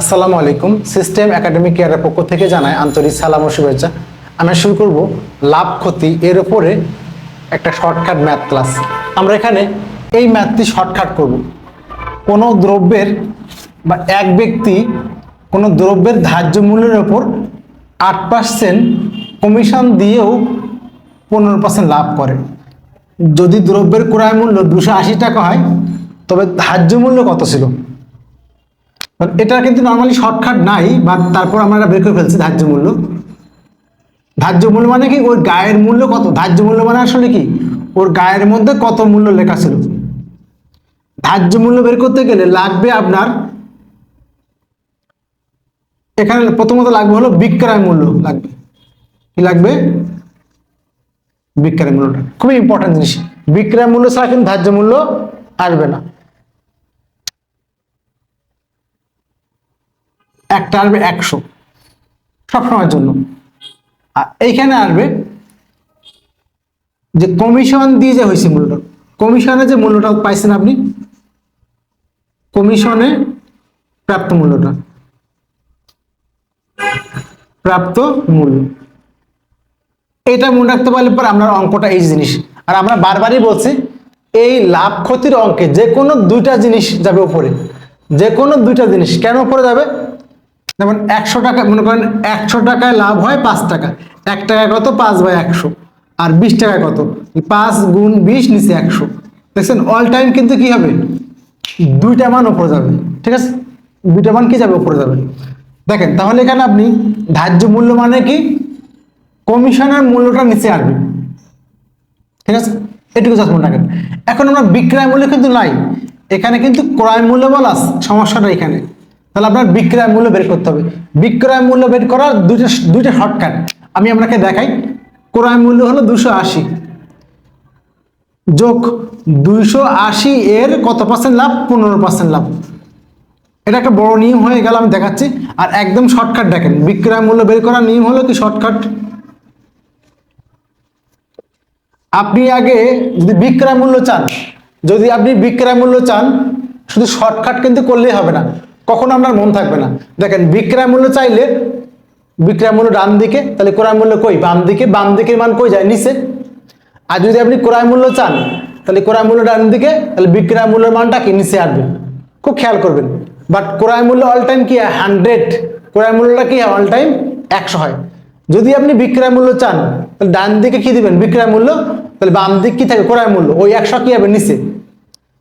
আসসালামু আলাইকুম। System academic কেয়ারের পক্ষ থেকে জানাই আন্তরিক সালাম ও শুভেচ্ছা। আমরা শুরু করব লাভ ক্ষতি এর উপরে একটা শর্টকাট ম্যাথ ক্লাস আমরা এখানে এই ম্যাথটি শর্টকাট করব। কোনো দ্রব্যের বা এক ব্যক্তি কোনো দ্রব্যের ধার্য মূল্যের ওপর আট পার্সেন্ট কমিশন দিয়েও পনেরো পার্সেন্ট লাভ করে। যদি দ্রব্যের ক্রয় মূল্য দুশো আশি টাকা হয়, তবে ধার্য মূল্য কত ছিল? এটা কিন্তু নর্মালি শর্টকাট নাই বা তারপর আমরা বের করে ফেলছি ধার্য মূল্য। ধার্য মূল্য মানে কি? ওর গায়ের মূল্য কত? ধার্য মূল্য মানে আসলে কি? ওর গায়ের মধ্যে কত মূল্য লেখা ছিল? ধার্য মূল্য বের করতে গেলে লাগবে আপনার, এখানে প্রথমত লাগবে হলো বিক্রয় মূল্য লাগবে। কি লাগবে? বিক্রয় মূল্যটা। খুবই ইম্পর্টেন্ট জিনিস। বিক্রয় মূল্য ছাড়া কিন্তু ধার্য মূল্য আসবে না। একটা আসবে একশো সবসময়ের জন্য। আর এইখানে আসবে যে কমিশন দিয়ে যে হয়েছে মূল্য কমিশনে যে মূল্যটা পাইছেন আপনি, কমিশনে প্রাপ্ত মূল্যটা। প্রাপ্ত মূল্য। এটা মনে রাখতে পারলে পর আপনার অঙ্কটা এই জিনিস। আর আমরা বারবারই বলছি, এই লাভ ক্ষতির অঙ্কে যে কোনো দুইটা জিনিস যাবে উপরে। যে কোনো দুইটা জিনিস কেন উপরে যাবে? যেমন একশো টাকা, মনে করেন একশো টাকায় লাভ হয় পাঁচ টাকা। এক টাকায় কত? পাঁচ বাই একশো। আর বিশ টাকায় কত? পাঁচ গুণ বিশ নিচে একশো। দেখছেন অল টাইম কিন্তু কি হবে? দুইটা মান ওপরে যাবে, ঠিক আছে? দুইটা মান কি যাবে? ওপরে যাবে। দেখেন, তাহলে এখানে আপনি ধার্য মূল্য মানে কি? কমিশনের মূল্যটা নিচে আসবে। ঠিক আছে? এটুকু মনে রাখেন। এখন আমরা বিক্রয় মূল্য কিন্তু নাই। এখানে কিন্তু ক্রয় মূল্য বলা সমস্যাটা এখানে। তাহলে আপনার বিক্রয় মূল্য বের করতে হবে। বিক্রয় মূল্য বের করার দুইটা দুইটা শর্টকাট আমি আপনাকে দেখাই। ক্রয় মূল্য হলো দুশো আশি। যোগ দুইশো আশি এর কত পার্সেন্ট লাভ? পনেরো পার্সেন্ট লাভ। এটা একটা বড় নিয়ম হয়ে গেল, আমি দেখাচ্ছি। আর একদম শর্টকাট দেখেন। বিক্রয় মূল্য বের করার নিয়ম হলো কি শর্টকাট আপনি আগে যদি বিক্রয় মূল্য চান, যদি আপনি বিক্রয় মূল্য চান, শুধু শর্টকাট কিন্তু করলেই হবে না। কখনো আপনার মন থাকবে না। দেখেন, বিক্রয় মূল্য চাইলে বিক্রয় মূল্য ডান দিকে, তাহলে ক্রয় মূল্য কই? বাম দিকে, বাম দিকের মান কই যায়? নিচে। আর যদি আপনি ক্রয় মূল্য চান, তাহলে ক্রয় মূল্য ডান দিকে, তাহলে বিক্রয় মূল্যের মানটা কি? নিচে আসবে। খুব খেয়াল করবেন। বাট ক্রয় মূল্য অল টাইম কি? হান্ড্রেড ক্রয় মূল্যটা কি? অল টাইম একশো হয়। যদি আপনি বিক্রয় মূল্য চান, তাহলে ডান দিকে কি দিবেন? বিক্রয় মূল্য। তাহলে বাম দিক কি থাকে? ক্রয় মূল্য। ওই একশো কি হবে নিচে।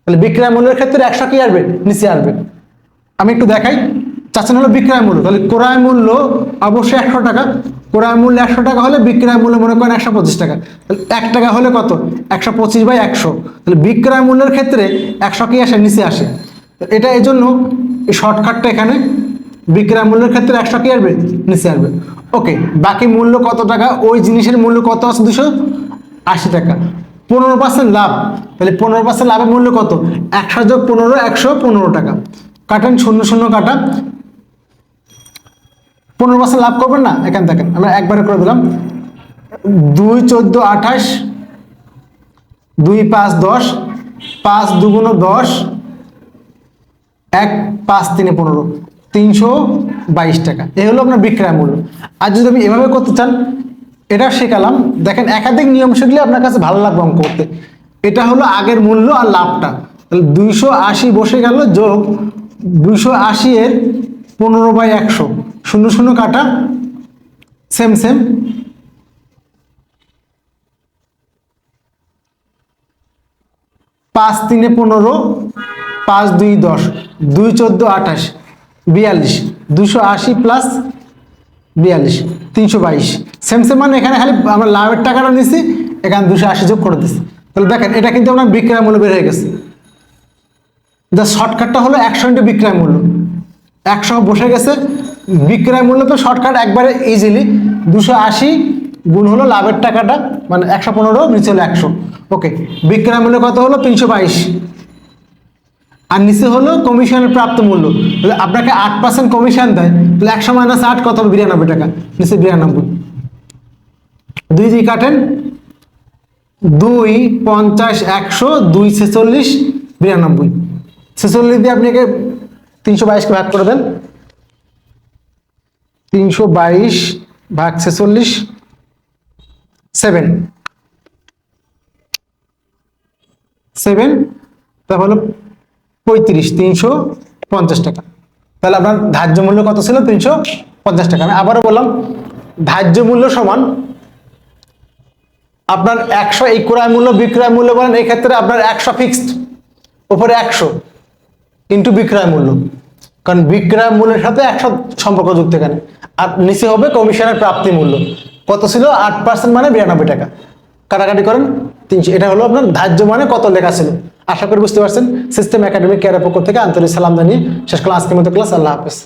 তাহলে বিক্রয় মূল্যের ক্ষেত্রে একশো কি আসবে? নিচে আসবে। আমি একটু দেখাই। চাচ্ছেন হলো বিক্রয় মূল্য। তাহলে ক্রয় মূল্য অবশ্যই একশো টাকা। ক্রয় মূল্য একশো টাকা হলে বিক্রয় মূল্য মনে করেন একশো পঁচিশ টাকা। তাহলে এক টাকা হলে কত? একশো পঁচিশ বাই একশো। তাহলে বিক্রয় মূল্যের ক্ষেত্রে একশো কি আসে? নিচে আসে। এটা এই জন্য এই শর্টকাটটা এখানে। বিক্রয় মূল্যের ক্ষেত্রে একশো কি আসবে? নিচে আসবে। ওকে, বাকি মূল্য কত টাকা? ওই জিনিসের মূল্য কত আছে? দুশো আশি টাকা। পনেরো পার্সেন্ট লাভ। তাহলে পনেরো পার্সেন্ট লাভের মূল্য কত? একশো যোগ পনেরো, একশো পনেরো টাকা। কাটেন, শূন্য শূন্য কাটা পনেরো পার্সেন্ট লাভ করবেন না? এখানে দেখেন, আমরা একবারে করে দিলাম। দুই, চোদ্দ, আঠাশ, দুই, পাঁচ, দশ, পাঁচ দুগুণ দশ, এক, পাঁচ, তিনে পনেরো, তিনশো বাইশ টাকা। এ হলো আপনার বিক্রয় মূল্য। আর যদি আপনি এভাবে করতে চান, এটা শেখালাম। দেখেন, একাধিক নিয়ম শিখলে আপনার কাছে ভালো লাগবে অঙ্ক করতে। এটা হলো আগের মূল্য আর লাভটা। তাহলে দুইশো আশি বসে গেল, যোগ দুইশো আশি এর পনেরো বাই একশো। শূন্য শূন্য কাটা। সেম সেম পাঁচ তিনে পনেরো, পাঁচ দুই দশ, দুই চোদ্দ আঠাশ, বিয়াল্লিশ। দুশো আশি প্লাস বিয়াল্লিশ, তিনশো বাইশ। সেম সেম মানে এখানে খালি আমরা লাভের টাকাটা নিছি, এখানে দুশো আশি যোগ করে দিচ্ছি তাহলে দেখেন, এটা কিন্তু আপনার বিক্রয় মূল্য বের হয়ে গেছে। দ্য শর্টকাটটা হলো একশো ইন্টু বিক্রয় মূল্য। একশো বসে গেছে, বিক্রয় মূল্য তো শর্টকাট একবারে ইজিলি দুশো আশি গুণ হলো লাভের টাকাটা মানে একশো পনেরো, নিচে হলো একশো। ওকে বিক্রয় মূল্য কত হলো? তিনশো বাইশ। আর নিচে হলো কমিশনের প্রাপ্ত মূল্য। তাহলে আপনাকে আট পার্সেন্ট কমিশন দেয়, তাহলে একশো মাইনাস আট কত হবে? বিরানব্বই টাকা। নিচে বিরানব্বই। দুই দুই কাটেন। দুই পঞ্চাশ একশো, দুই ছেচল্লিশ, বিরানব্বই। ছেচল্লিশ দিয়ে আপনি একে তিনশো বাইশকে ভাগ করে দেন। তিনশো বাইশ ভাগ ছেচল্লিশ, সেভেন। সেভেন, তারপর হলো পঁয়ত্রিশ, তিনশো পঞ্চাশ টাকা। তাহলে আপনার ধার্য মূল্য কত ছিল? তিনশো পঞ্চাশ টাকা। আমি আবারও বললাম, ধার্য মূল্য সমান আপনার একশো এই ক্রয় মূল্য, বিক্রয় মূল্য বলেন, এই ক্ষেত্রে আপনার একশো ফিক্সড উপরে একশো। ইন্টু বিক্রয় মূল্য। কারণ বিক্রয় মূল্যের সাথে একশো সম্পর্ক যুক্ত এখানে। আর নিচে হবে কমিশনের প্রাপ্তি মূল্য। কত ছিল? আট পার্সেন্ট মানে বিরানব্বই টাকা। কাটাকাটি করেন তিনশো। এটা হলো আপনার ধার্য মানে কত লেখা ছিল। আশা করি বুঝতে পারছেন। সিস্টেম একাডেমিক কেয়ারের পক্ষ থেকে আন্তরিক সালাম জানিয়ে শেষ করলাম। আজকের মতো ক্লাস আল্লাহ হাফেজ।